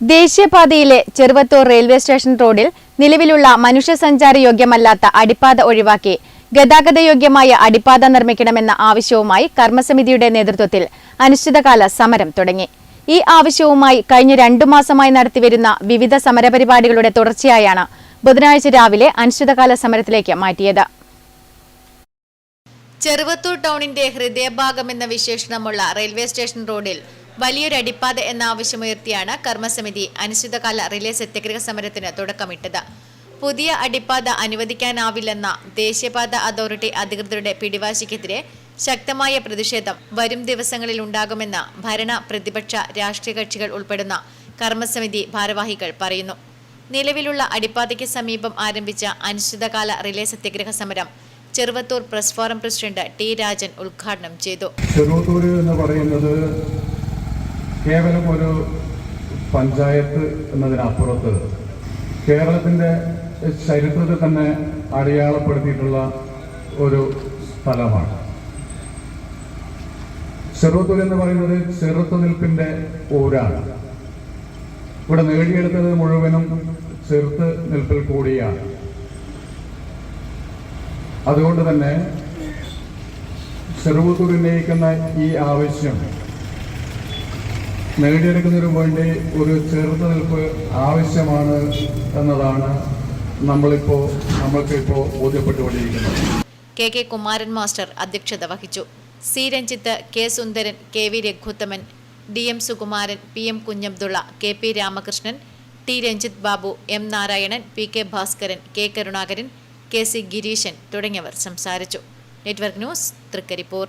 ദേശീയപാതയിലെ Cheruvathur railway station റോഡിൽ നിലവിലുള്ള മനുഷ്യസഞ്ചാര യോഗ്യമല്ലാത്ത അടിപ്പാത ഒഴിവാക്കി ഗതാഗതയോഗ്യമായ അടിപ്പാത നിർമ്മിക്കണമെന്ന ആവശ്യവുമായി കർമ്മസമിതിയുടെ നേതൃത്വത്തിൽ അനിശ്ചിതകാല സമരം തുടങ്ങി. ഈ ആവശ്യവുമായി കഴിഞ്ഞ രണ്ടു മാസമായി നടത്തിവരുന്ന വിവിധ സമരപരിപാടികളുടെ തുടർച്ചയായാണ് ബുധനാഴ്ച രാവിലെ അനിശ്ചിതകാല സമരത്തിലേക്ക് മാറ്റിയത്. ചെറുവത്തൂർ ടൗണിന്റെ ഹൃദയഭാഗം എന്ന വിശേഷണമുള്ള റെയിൽവേ സ്റ്റേഷൻ റോഡിൽ വലിയൊരു അടിപ്പാത എന്ന ആവശ്യമുയർത്തിയാണ് കർമ്മസമിതി അനിശ്ചിതകാല റിലേ സത്യഗ്രഹ സമരത്തിന് തുടക്കമിട്ടത്. പുതിയ അടിപ്പാത അനുവദിക്കാനാവില്ലെന്ന ദേശീയപാത അതോറിറ്റി അധികൃതരുടെ പിടിവാശിക്കെതിരെ ശക്തമായ പ്രതിഷേധം വരും ദിവസങ്ങളിൽ ഉണ്ടാകുമെന്ന് ഭരണ പ്രതിപക്ഷ രാഷ്ട്രീയ കക്ഷികൾ ഉൾപ്പെടുന്ന കർമ്മസമിതി ഭാരവാഹികൾ പറയുന്നു. നിലവിലുള്ള അടിപ്പാതയ്ക്ക് സമീപം ആരംഭിച്ച അനിശ്ചിതകാല റിലേ സത്യഗ്രഹ സമരം Cheruvathur press forum president T Rajan ഉദ്ഘാടനം ചെയ്തു. ചെറുവത്തൂർ എന്ന് പറയുന്നത് കേവലം ഒരു പഞ്ചായത്ത് എന്നതിനപ്പുറത്ത് കേരളത്തിന്റെ ചരിത്രത്തെ തന്നെ അടയാളപ്പെടുത്തിയിട്ടുള്ള ഒരു സ്ഥലമാണ്. ചെറുത്തൂർ എന്ന് പറയുന്നത് ചെറുത്തുനിൽപ്പിന്റെ ഊരാണ്. ഇവിടെ നേടിയെടുത്തത് മുഴുവനും ചെറുത്ത് നിൽപ്പിൽ കൂടിയാണ്. അതുകൊണ്ട് തന്നെ ചെറുപ്പത്തിൽ ഉന്നയിക്കുന്ന ഈ ആവശ്യം നേടിയെടുക്കുന്നതിനു വേണ്ടി ഒരു ചെറുത്തുനിൽപ്പ് ആവശ്യമാണ് എന്നതാണ് നമ്മളിപ്പോൾ നമ്മൾക്കിപ്പോൾ ബോധ്യപ്പെട്ടുകൊണ്ടിരിക്കുന്നത്. കെ കെ കുമാരൻ മാസ്റ്റർ അധ്യക്ഷത വഹിച്ചു. C Ranjith K Sundaran K V Raghuthaman D M Sukumaran P M Kunhabdulla K P Ramakrishnan T Ranjith Babu M Narayanan P K Bhaskaran K Karunakaran K C Gireeshan തുടങ്ങിയവർ സംസാരിച്ചു. Network news Trikaripur.